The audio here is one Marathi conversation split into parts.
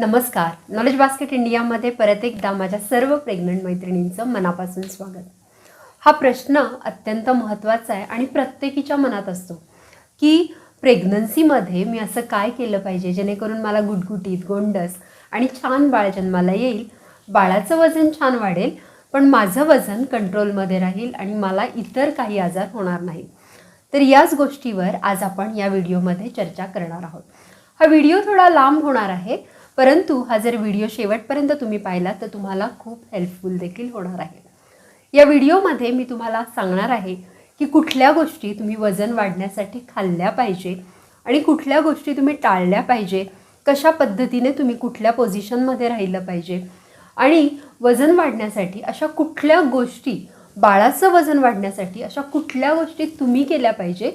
नमस्कार. नॉलेज बास्केट इंडियामध्ये परत एकदा माझ्या सर्व प्रेग्नंट मैत्रिणींचं मनापासून स्वागत. हा प्रश्न अत्यंत महत्त्वाचा आहे आणि प्रत्येकीच्या मनात असतो की प्रेग्नन्सीमध्ये मी असं काय केलं पाहिजे? जेणेकरून मला गुटगुटीत गोंडस आणि छान बाळ जन्माला येईल. बाळाचं वजन छान वाढेल पण माझं वजन कंट्रोलमध्ये राहील आणि मला इतर काही आजार होणार नाही. तर याच गोष्टीवर आज आपण या व्हिडिओमध्ये चर्चा करणार आहोत. हा व्हिडिओ थोडा लांब होणार आहे परंतु हा जर व्हिडिओ शेवटपर्यंत तुम्ही पाहिला तर तुम्हाला खूप हेल्पफुल देखील होणार आहे. या व्हिडिओमध्ये मी तुम्हाला सांगणार आहे की कुठल्या गोष्टी तुम्ही वजन वाढण्यासाठी खाल्ल्या पाहिजे आणि कुठल्या गोष्टी तुम्ही टाळल्या पाहिजे कशा पद्धतीने तुम्ही कुठल्या पोझिशनमध्ये राहिलं पाहिजे आणि वजन वाढण्यासाठी अशा कुठल्या गोष्टी बाळाचं वजन वाढण्यासाठी अशा कुठल्या गोष्टी तुम्ही केल्या पाहिजे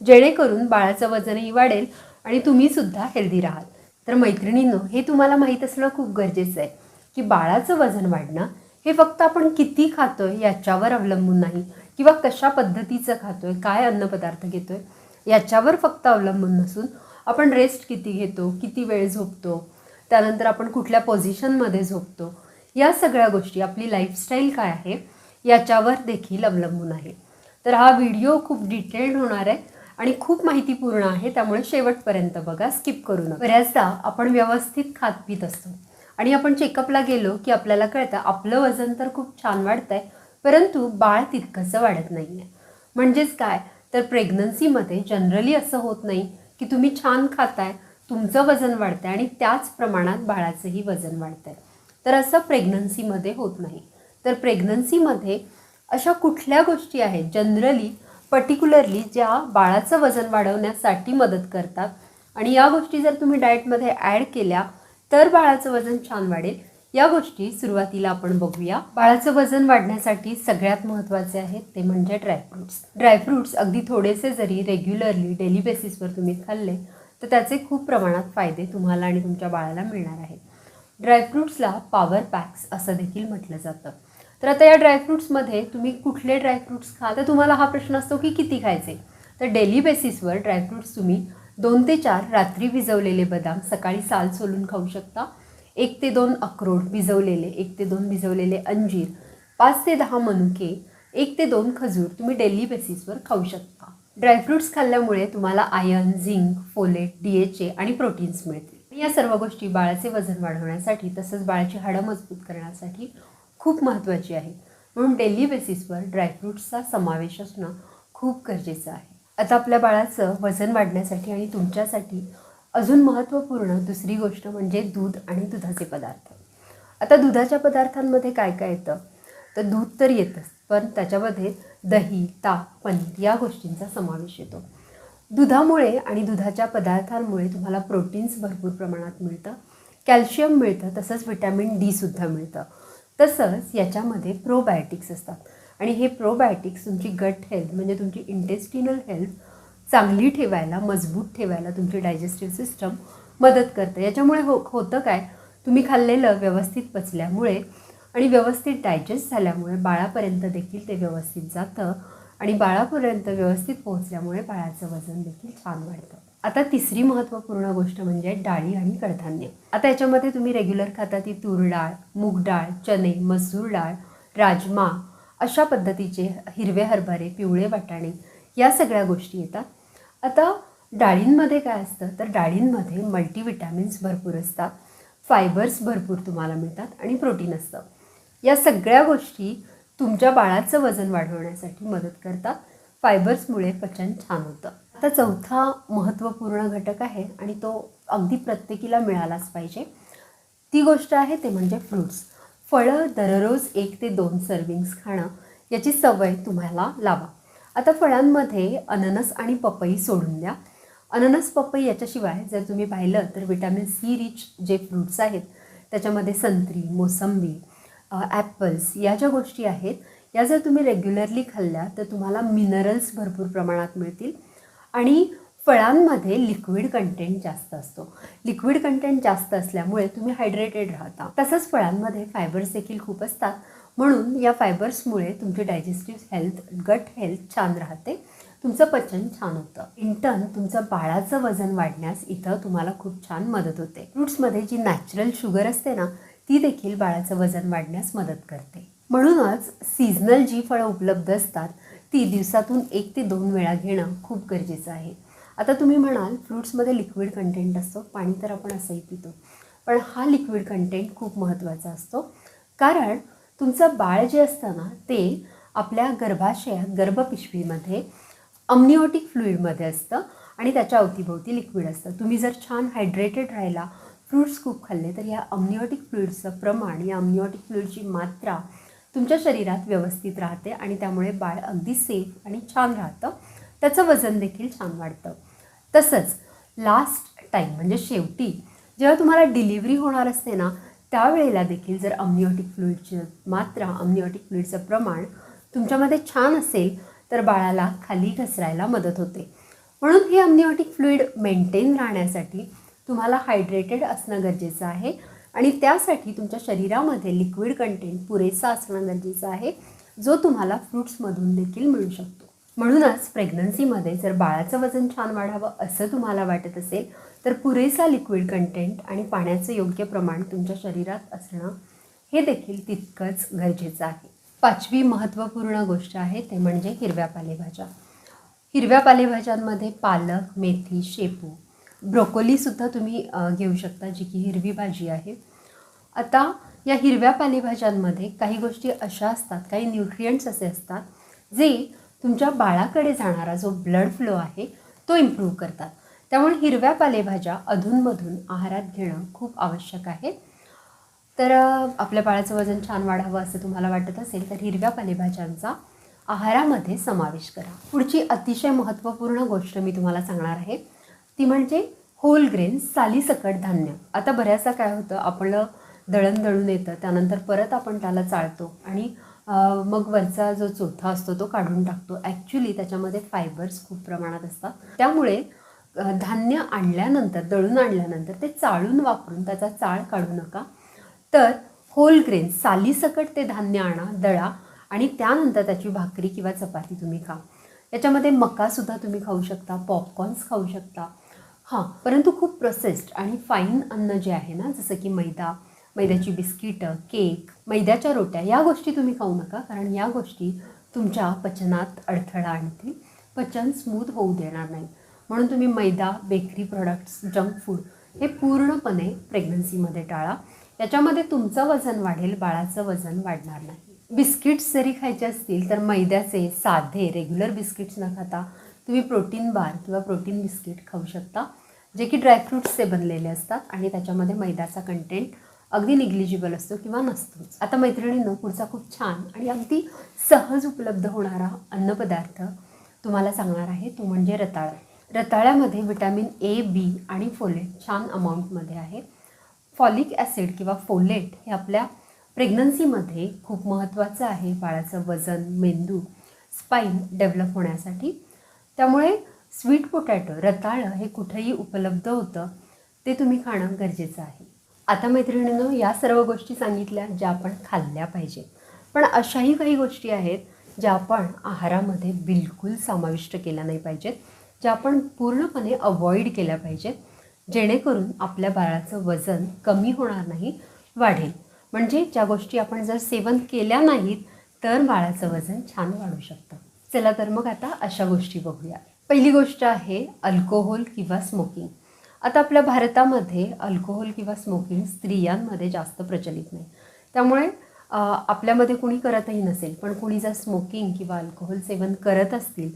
जेणेकरून बाळाचं वजनही वाढेल आणि तुम्हीसुद्धा हेल्दी राहाल. तर मैत्रिणींनो हे तुम्हाला माहीत असणं खूप गरजेचं आहे की बाळाचं वजन वाढणं हे फक्त आपण किती खातोय याच्यावर अवलंबून नाही. किंवा कशा पद्धतीचं खातोय काय अन्नपदार्थ घेतोय याच्यावर फक्त अवलंबून नसून आपण रेस्ट किती घेतो किती वेळ झोपतो त्यानंतर आपण कुठल्या पोझिशनमध्ये झोपतो या सगळ्या गोष्टी आपली लाईफस्टाईल काय आहे याच्यावर देखील अवलंबून आहे. तर हा व्हिडिओ खूप डिटेल्ड होणार आहे. आणि खूप माहितीपूर्ण आहे त्यामुळे शेवटपर्यंत बघा स्किप करू नका. बऱ्याचदा आपण व्यवस्थित खात पित असतो. आणि आपण चेकअपला गेलो की आपल्याला कळतं आपलं वजन तर खूप छान वाढतं आहे परंतु बाळ तितकंसं वाढत नाही आहे म्हणजेच काय? तर प्रेग्नन्सीमध्ये जनरली असं होत नाही की तुम्ही छान खाताय तुमचं वजन वाढतं आहे आणि त्याच प्रमाणात बाळाचंही वजन वाढतं आहे तर असं प्रेग्नन्सीमध्ये होत नाही. तर प्रेग्नन्सीमध्ये अशा कुठल्या गोष्टी आहेत जनरली पर्टिक्युलरली ज्या बाळाचं वजन वाढवण्यासाठी मदत करतात. आणि या गोष्टी जर तुम्ही डाएटमध्ये ॲड केल्या तर बाळाचं वजन छान वाढेल. या गोष्टी सुरुवातीला आपण बघूया. बाळाचं वजन वाढण्यासाठी सगळ्यात महत्त्वाचे आहेत ते म्हणजे ड्रायफ्रूट्स ड्रायफ्रूट्स अगदी थोडेसे जरी रेग्युलरली डेली बेसिसवर तुम्ही खाल्ले तर त्याचे खूप प्रमाणात फायदे तुम्हाला आणि तुमच्या बाळाला मिळणार आहेत. ड्रायफ्रूट्सला पॉवर पॅक्स असं देखील म्हटलं जातं. तर आता या ड्रायफ्रूट्समध्ये तुम्ही कुठले ड्रायफ्रूट्स खा तर तुम्हाला हा प्रश्न असतो की किती खायचे? तर डेली बेसिसवर ड्रायफ्रूट्स तुम्ही दोन ते चार रात्री भिजवलेले बदाम सकाळी साल सोलून खाऊ शकता. एक ते दोन अक्रोड भिजवलेले एक ते दोन भिजवलेले अंजीर पाच ते दहा मनुके एक ते दोन खजूर तुम्ही डेली बेसिसवर खाऊ शकता. ड्रायफ्रूट्स खाल्ल्यामुळे तुम्हाला iron zinc folate D H A आणि प्रोटीन्स मिळतील. या सर्व गोष्टी बाळाचे वजन वाढवण्यासाठी तसंच बाळाची हाडं मजबूत करण्यासाठी खूप महत्त्वाची आहे. म्हणून डेली बेसिसवर ड्रायफ्रूट्सचा समावेश असणं खूप गरजेचं आहे. आता आपल्या बाळाचं वजन वाढण्यासाठी आणि तुमच्यासाठी अजून महत्त्वपूर्ण दुसरी गोष्ट म्हणजे दूध आणि दुधाचे पदार्थ. आता दुधाच्या पदार्थांमध्ये काय काय येतं? तर दूध तर येतंच पण त्याच्यामध्ये दही ताक पनीर या गोष्टींचा समावेश येतो. दुधामुळे आणि दुधाच्या पदार्थांमुळे तुम्हाला प्रोटीन्स भरपूर प्रमाणात मिळतं. कॅल्शियम मिळतं तसंच विटॅमिन डीसुद्धा मिळतं. तसंच याच्यामध्ये प्रोबायोटिक्स असतात. आणि हे प्रोबायोटिक्स तुमची गट हेल्थ म्हणजे तुमची इंटेस्टिनल हेल्थ चांगली ठेवायला मजबूत ठेवायला तुमची डायजेस्टिव्ह सिस्टम मदत करतं. याच्यामुळे हो होतं काय? तुम्ही खाल्लेलं व्यवस्थित पचल्यामुळे आणि व्यवस्थित डायजेस्ट झाल्यामुळे बाळापर्यंत देखील ते व्यवस्थित जातं आणि बाळापर्यंत व्यवस्थित पोहोचल्यामुळे बाळाचं वजन देखील छान वाढतं. आता तिसरी महत्त्वपूर्ण गोष्ट म्हणजे डाळी आणि कडधान्य. आता याच्यामध्ये तुम्ही रेग्युलर खाता ती तूर डाळ मूग डाळ चणे मसूर डाळ राजमा अशा पद्धतीचे हिरवे हरभरे पिवळे वाटाणे या सगळ्या गोष्टी येतात. आता डाळींमध्ये काय असतं? तर डाळींमध्ये मल्टीविटॅमिन्स भरपूर असतात फायबर्स भरपूर तुम्हाला मिळतात आणि प्रोटीन असतं. या सगळ्या गोष्टी तुमच्या बाळाचं वजन वाढवण्यासाठी मदत करतात. फायबर्समुळे पचन छान होतं. आता चौथा महत्त्वपूर्ण घटक आहे आणि तो अगदी प्रत्येकीला मिळालाच पाहिजे. ती गोष्ट आहे ते म्हणजे फ्रूट्स फळं दररोज एक ते दोन सर्विंग्स खाणं. याची सवय तुम्हाला लावा. आता फळांमध्ये अननस आणि पपई सोडून द्या. अननस पपई याच्याशिवाय जर तुम्ही पाहिलं तर विटॅमिन सी रिच जे फ्रूट्स आहेत त्याच्यामध्ये संत्री मोसंबी ॲपल्स या ज्या गोष्टी आहेत या जर तुम्ही रेग्युलरली खाल्ल्या तर तुम्हाला मिनरल्स भरपूर प्रमाणात मिळतील. आणि फळांमध्ये लिक्विड कंटेंट जास्त असतो. लिक्विड कंटेंट जास्त असल्यामुळे तुम्ही हायड्रेटेड राहता. तसंच फळांमध्ये फायबर्स देखील खूप असतात. म्हणून या फायबर्समुळे तुमची डायजेस्टिव्ह हेल्थ गट हेल्थ छान राहते. तुमचं पचन छान होतं. इंटर्न तुमचं बाळाचं वजन वाढण्यास इथं तुम्हाला खूप छान मदत होते. फ्रुट्समध्ये जी नॅचरल शुगर असते ना ती देखील बाळाचं वजन वाढण्यास मदत करते. म्हणूनच सीझनल जी फळं उपलब्ध असतात ती दिवसातून एक ते दोन वेळा घेणं खूप गरजेचं आहे. आता तुम्ही म्हणाल फ्रूट्समध्ये लिक्विड कंटेंट असतो पाणी तर आपण असंही पितो. पण हा लिक्विड कंटेंट खूप महत्त्वाचा असतो. कारण तुमचं बाळ जे असतं ना ते आपल्या गर्भाशयात गर्भपिशवीमध्ये अम्निओटिक फ्लुईडमध्ये असतं आणि त्याच्या अवतीभोवती लिक्विड असतं. तुम्ही जर छान हायड्रेटेड राहिला फ्रूट्स खूप खाल्ले तर या अम्निओटिक फ्लुईडचं प्रमाण या अम्निओटिक फ्लुईडची मात्रा तुमच्या शरीरात व्यवस्थित राहते आणि त्यामुळे बाळ अगदी सेफ आणि छान राहतं. त्याचं वजन देखील छान वाढतं. तसंच लास्ट टाईम म्हणजे शेवटी जेव्हा तुम्हाला डिलिव्हरी होणार असते ना त्यावेळेला देखील जर अम्निओटिक फ्लुईडची मात्रा अम्निओटिक फ्लुईडचं प्रमाण तुमच्यामध्ये छान असेल तर बाळाला खाली घसरायला मदत होते. म्हणून हे अम्निओटिक फ्लुईड मेंटेन राहण्यासाठी तुम्हाला हायड्रेटेड असणं गरजेचं आहे. आणि त्यासाठी तुमच्या शरीरामध्ये लिक्विड कंटेंट पुरेसा असणं गरजेचं आहे जो तुम्हाला फ्रुट्समधून देखील मिळू शकतो. म्हणूनच प्रेग्नन्सीमध्ये जर बाळाचं वजन छान वाढावं असं तुम्हाला वाटत असेल तर पुरेसा लिक्विड कंटेंट आणि पाण्याचं योग्य प्रमाण तुमच्या शरीरात असणं हे देखील तितकंच गरजेचं आहे. पाचवी महत्त्वपूर्ण गोष्ट आहे ते म्हणजे हिरव्या पालेभाज्या. हिरव्या पालेभाज्यांमध्ये पालक मेथी शेपू ब्रोकोलीसुद्धा तुम्ही घेऊ शकता जी की हिरवी भाजी आहे. आता या हिरव्या पालेभाज्यांमध्ये काही गोष्टी अशा असतात काही न्यूट्रियंट्स असे असतात जे तुमच्या बाळाकडे जाणारा जो ब्लड फ्लो आहे तो इम्प्रूव्ह करतात. त्यामुळे हिरव्या पालेभाज्या अधूनमधून आहारात घेणं खूप आवश्यक आहे. तर आपल्या बाळाचं वजन छान वाढावं असं तुम्हाला वाटत असेल तर हिरव्या पालेभाज्यांचा आहारामध्ये समावेश करा. पुढची अतिशय महत्त्वपूर्ण गोष्ट मी तुम्हाला सांगणार आहे. ती म्हणजे होल ग्रेन सालीसकट धान्य. आता बऱ्याचदा काय होतं आपलं दळण दळून येतं त्यानंतर परत आपण त्याला चाळतो आणि मग वरचा जो चोथा असतो तो काढून टाकतो. ॲक्च्युली त्याच्यामध्ये फायबर्स खूप प्रमाणात असतात. त्यामुळे धान्य आणल्यानंतर दळून आणल्यानंतर ते चाळून वापरून त्याचा चाळ काढू नका. तर होल ग्रेन सालीसकट ते धान्य आणा दळा आणि त्यानंतर त्याची भाकरी किंवा चपाती तुम्ही खा. याच्यामध्ये मकासुद्धा तुम्ही खाऊ शकता पॉपकॉर्न्स खाऊ शकता. हां परंतु खूप प्रोसेस्ड आणि फाईन अन्न जे आहे ना जसं की मैदा मैद्याची बिस्किटं केक मैद्याच्या रोट्या या गोष्टी तुम्ही खाऊ नका कारण या गोष्टी तुमच्या पचनात अडथळा आणतील. पचन स्मूथ होऊ देणार नाही. म्हणून तुम्ही मैदा बेकरी प्रॉडक्ट्स जंक फूड हे पूर्णपणे प्रेग्नन्सीमध्ये टाळा. याच्यामध्ये तुमचं वजन वाढेल बाळाचं वजन वाढणार नाही. बिस्किट्स जरी खायचे असतील तर मैद्याचे साधे रेग्युलर बिस्किट्स न खाता तुम्ही प्रोटीन बार किंवा प्रोटीन बिस्किट खाऊ शकता जे की ड्रायफ्रूट्सचे बनलेले असतात आणि त्याच्यामध्ये मैद्याचा कंटेंट अगदी निग्लिजिबल असतो किंवा नसतोच आता मैत्रिणींनो पुढचा खूप छान आणि अगदी सहज उपलब्ध होणारा अन्नपदार्थ तुम्हाला सांगणार आहे तो म्हणजे रताळा. रताळ्यामध्ये विटॅमिन ए बी आणि फोलेट छान अमाऊंटमध्ये आहे. फॉलिक ॲसिड किंवा फोलेट हे आपल्या प्रेग्नन्सीमध्ये खूप महत्त्वाचं आहे. बाळाचं वजन मेंदू स्पाईन डेव्हलप होण्यासाठी. त्यामुळे स्वीट पोटॅटो रताळं हे कुठेही उपलब्ध होतं ते तुम्ही खाणं गरजेचं आहे. आता मैत्रिणीनं या सर्व गोष्टी सांगितल्या ज्या आपण खाल्ल्या पाहिजे पण अशाही काही गोष्टी आहेत ज्या आपण आहारामध्ये बिलकुल समाविष्ट केल्या नाही पाहिजेत ज्या आपण पूर्णपणे अवॉइड केल्या पाहिजेत जेणेकरून आपल्या बाळाचं वजन कमी होणार नाही वाढेल. म्हणजे ज्या गोष्टी आपण जर सेवन केल्या नाहीत तर बाळाचं वजन छान वाढू शकतं. चला तर मग आता अशा गोष्टी बघूया. पहिली गोष्ट आहे अल्कोहोल किंवा स्मोकिंग आता आपल्या भारतामध्ये अल्कोहोल किंवा स्मोकिंग स्त्रियांमध्ये जास्त प्रचलित नाही. त्यामुळे आपल्यामध्ये कुणी करतही नसेल पण कुणी जर स्मोकिंग किंवा अल्कोहोल सेवन करत असतील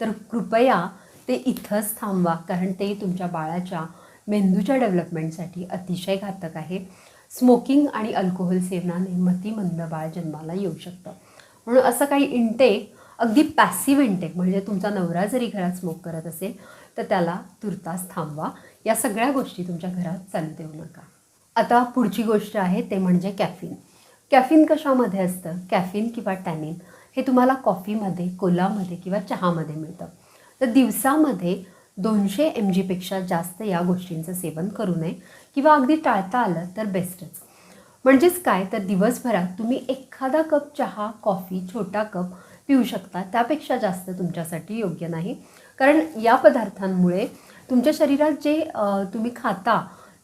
तर कृपया ते इथंच थांबवा कारण ते तुमच्या बाळाच्या मेंदूच्या डेव्हलपमेंटसाठी अतिशय घातक आहे. स्मोकिंग आणि अल्कोहोल सेवनाने मतिमंद बाळ जन्माला येऊ शकतं. म्हणून असं काही इंटेक अगदी पॅसिव्ह इंटेक म्हणजे तुमचा नवरा जरी घरात स्मोक करत असेल तर त्याला तुर्तास थांबवा. या सगळ्या गोष्टी तुमच्या घरात चालू देऊ नका. आता पुढची गोष्ट आहे ते म्हणजे कॅफिन कॅफिन कशामध्ये असतं? कॅफिन किंवा टॅनिन हे तुम्हाला कॉफीमध्ये कोलामध्ये किंवा चहामध्ये मिळतं. तर दिवसामध्ये दोनशे एम जीपेक्षा जास्त या गोष्टींचं सेवन करू नये किंवा अगदी टाळता आलं तर बेस्टच म्हणजेच काय? तर दिवसभरात तुम्ही एखादा कप चहा कॉफी छोटा कप पिऊ शकता. त्यापेक्षा जास्त तुमच्यासाठी योग्य नाही. कारण या पदार्थांमुळे तुमच्या शरीरात जे तुम्ही खाता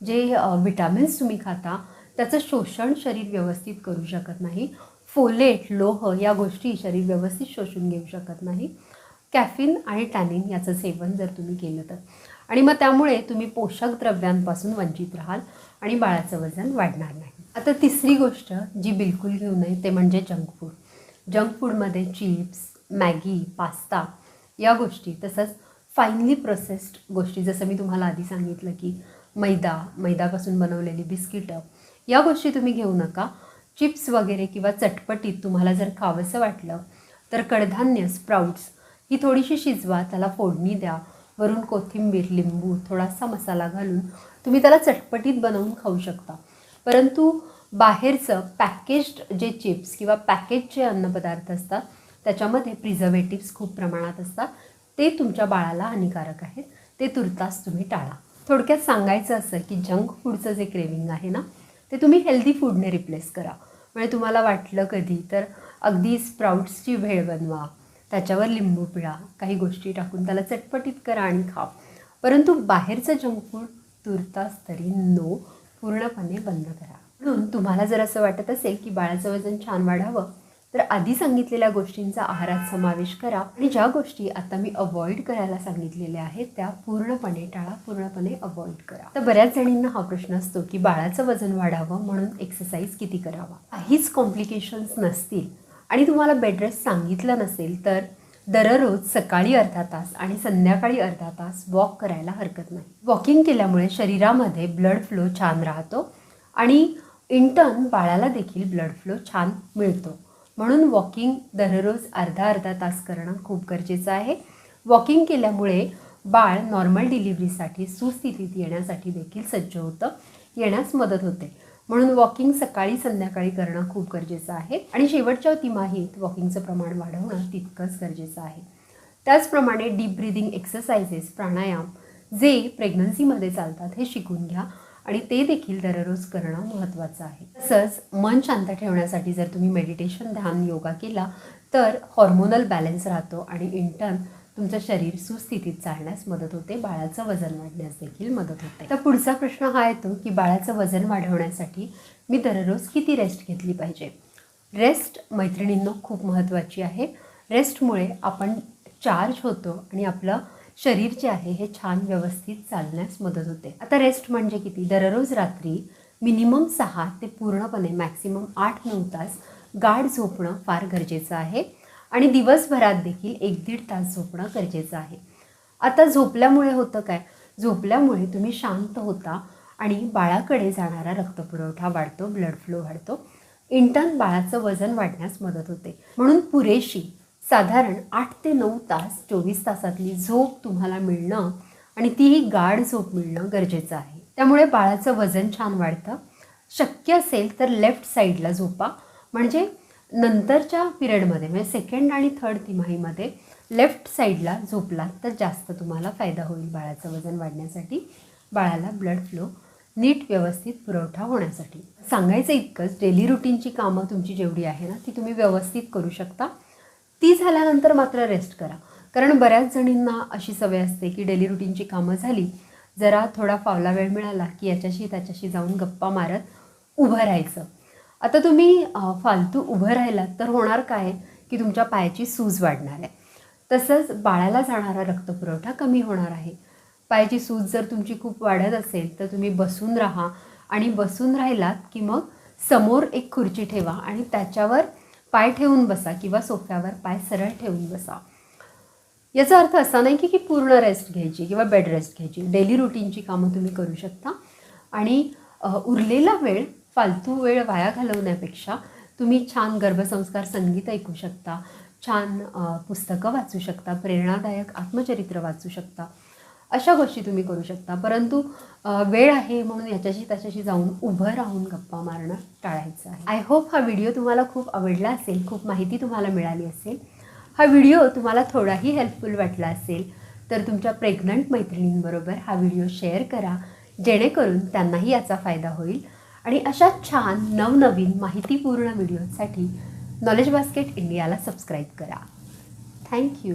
जे विटॅमिन्स तुम्ही खाता त्याचं शोषण शरीर व्यवस्थित करू शकत नाही. फोलेट लोह या गोष्टी शरीर व्यवस्थित शोषून घेऊ शकत नाही. कॅफिन आणि टॅनिन याचं सेवन जर तुम्ही केलं तर. आणि मग त्यामुळे तुम्ही पोषक द्रव्यांपासून वंचित राहाल आणि बाळाचं वजन वाढणार नाही. आता तिसरी गोष्ट जी बिलकुल घेऊ नये ते म्हणजे जंक फूड. जंक फूडमध्ये चिप्स मॅगी पास्ता या गोष्टी तसंच फाईनली प्रोसेस्ड गोष्टी. जसं मी तुम्हाला आधी सांगितलं की मैदा मैदापासून बनवलेली बिस्किटं या गोष्टी तुम्ही घेऊ नका. चिप्स वगैरे किंवा चटपटीत तुम्हाला जर खावंसं वाटलं तर कडधान्य स्प्राउट्स ही थोडीशी शिजवा त्याला फोडणी द्या. वरून कोथिंबीर लिंबू थोडासा मसाला घालून तुम्ही त्याला चटपटीत बनवून खाऊ शकता. परंतु बाहेरचं पॅकेज्ड जे चिप्स किंवा पॅकेज जे अन्नपदार्थ असतात त्याच्यामध्ये प्रिझर्वेटिव्स खूप प्रमाणात असतात. ते तुमच्या बाळाला हानिकारक आहेत. ते तुर्तास तुम्ही टाळा. थोडक्यात सांगायचं असं की जंक फूडचं जे क्रेविंग आहे ना ते तुम्ही हेल्दी फूडने रिप्लेस करा. म्हणजे तुम्हाला वाटलं कधी तर अगदी स्प्राउट्सची भेळ बनवा त्याच्यावर लिंबू पिळा काही गोष्टी टाकून त्याला चटपटीत करा आणि खा परंतु बाहेरचं जंक फूड तुर्तास तरी नो पूर्णपणे बंद करा. म्हणून तुम्हाला जर असं वाटत असेल की बाळाचं वजन छान वाढावं तर आधी सांगितलेल्या गोष्टींचा आहारात समावेश करा. आणि ज्या गोष्टी आता मी अवॉइड करायला सांगितलेल्या आहेत त्या पूर्णपणे टाळा पूर्णपणे अवॉइड करा. तर बऱ्याच जणींना हा प्रश्न असतो की बाळाचं वजन वाढावं म्हणून एक्सरसाइज किती करावा? काहीच कॉम्प्लिकेशन्स नसतील. आणि तुम्हाला बेड रेस्ट सांगितलं नसेल तर दररोज सकाळी अर्धा तास आणि संध्याकाळी अर्धा तास वॉक करायला हरकत नाही. वॉकिंग केल्यामुळे शरीरामध्ये ब्लड फ्लो छान राहतो आणि इंटर्न बाळाला देखील ब्लड फ्लो छान मिळतो. म्हणून वॉकिंग दररोज अर्धा अर्धा तास करणं खूप गरजेचं आहे. वॉकिंग केल्यामुळे बाळ नॉर्मल डिलिव्हरीसाठी सुस्थितीत येण्यासाठी देखील सज्ज होतं येण्यास मदत होते. म्हणून वॉकिंग सकाळी संध्याकाळी करणं खूप गरजेचं आहे. आणि शेवटच्या तिमाहीत वॉकिंगचं प्रमाण वाढवणं तितकंच गरजेचं आहे. त्याचप्रमाणे डीप ब्रिदिंग एक्सरसाइजेस प्राणायाम जे प्रेग्नन्सीमध्ये चालतात हे शिकून घ्या. आणि ते देखील दररोज करणं महत्त्वाचं आहे. तसंच मन शांत ठेवण्यासाठी जर तुम्ही मेडिटेशन ध्यान योगा केला तर हॉर्मोनल बॅलन्स राहतो आणि इंटर्न तुमचं शरीर सुस्थितीत चालण्यास मदत होते. बाळाचं वजन वाढण्यास देखील मदत होते. तर पुढचा प्रश्न हा येतो की बाळाचं वजन वाढवण्यासाठी मी दररोज किती रेस्ट घेतली पाहिजे? रेस्ट मैत्रिणींनो खूप महत्त्वाची आहे. रेस्टमुळे आपण चार्ज होतो आणि आपलं शरीर जे आहे हे छान व्यवस्थित चालण्यास मदत होते. आता रेस्ट म्हणजे किती? दररोज रात्री मिनिमम सहा ते पूर्णपणे मॅक्सिमम आठ नऊ तास गाढ झोपणं फार गरजेचं आहे. आणि दिवसभरात देखील एक दीड तास झोपणं गरजेचं आहे. आता झोपल्यामुळे होतं काय? झोपल्यामुळे तुम्ही शांत होता आणि बाळाकडे जाणारा रक्तपुरवठा वाढतो ब्लड फ्लो वाढतो. इंटर्न बाळाचं वजन वाढण्यास मदत होते. म्हणून पुरेशी साधारण आठ ते नऊ तास चोवीस तासातली झोप तुम्हाला मिळणं आणि तीही गाढ झोप मिळणं गरजेचं आहे. त्यामुळे बाळाचं वजन छान वाढतं. शक्य असेल तर लेफ्ट साईडला झोपा. म्हणजे नंतरच्या पिरियडमध्ये म्हणजे सेकंड आणि थर्ड तिमाहीमध्ये लेफ्ट साईडला झोपलात तर जास्त तुम्हाला फायदा होईल बाळाचं वजन वाढण्यासाठी. बाळाला ब्लड फ्लो नीट व्यवस्थित पुरवठा होण्यासाठी. सांगायचं इतकंच डेली रुटीनची कामं तुमची जेवढी आहे ना ती तुम्ही व्यवस्थित करू शकता. ती झाल्यानंतर मात्र रेस्ट करा. कारण बऱ्याच जणींना अशी सवय असते की डेली रुटीनची कामं झाली जरा थोडा फावला वेळ मिळाला की याच्याशी त्याच्याशी जाऊन गप्पा मारत उभं राहायचं. आता तुम्ही फालतू उभं राहिलात तर होणार काय? की तुमच्या पायाची सूज वाढणार आहे. तसंच बाळाला जाणारा रक्तपुरवठा कमी होणार आहे. पायाची सूज जर तुमची खूप वाढत असेल तर तुम्ही बसून राहा आणि बसून राहिलात की मग समोर एक खुर्ची ठेवा आणि त्याच्यावर पाय ठेवून बसा किंवा सोफ्यावर पाय सरळ ठेवून बसा. याचा अर्थ असा नाही की की पूर्ण रेस्ट घ्यायची किंवा बेड रेस्ट घ्यायची. डेली रुटीनची कामं तुम्ही करू शकता. आणि उरलेला वेळ फालतू वेळ वाया घालवण्यापेक्षा तुम्ही छान गर्भसंस्कार संगीत ऐकू शकता छान पुस्तकं वाचू शकता प्रेरणादायक आत्मचरित्र वाचू शकता. अशा गोष्टी तुम्ही करू शकता. परंतु वेळ आहे म्हणून याच्याशी त्याच्याशी जाऊन उभं राहून गप्पा मारणं टाळायचं आहे. आय होप हा व्हिडिओ तुम्हाला खूप आवडला असेल खूप माहिती तुम्हाला मिळाली असेल. हा व्हिडिओ तुम्हाला थोडाही हेल्पफुल वाटला असेल तर तुमच्या प्रेग्नंट मैत्रिणींबरोबर हा व्हिडिओ शेअर करा जेणेकरून त्यांनाही याचा फायदा होईल. आणि अशा छान नवनवीन माहितीपूर्ण व्हिडिओसाठी नॉलेज बास्केट इंडियाला सबस्क्राईब करा. Thank you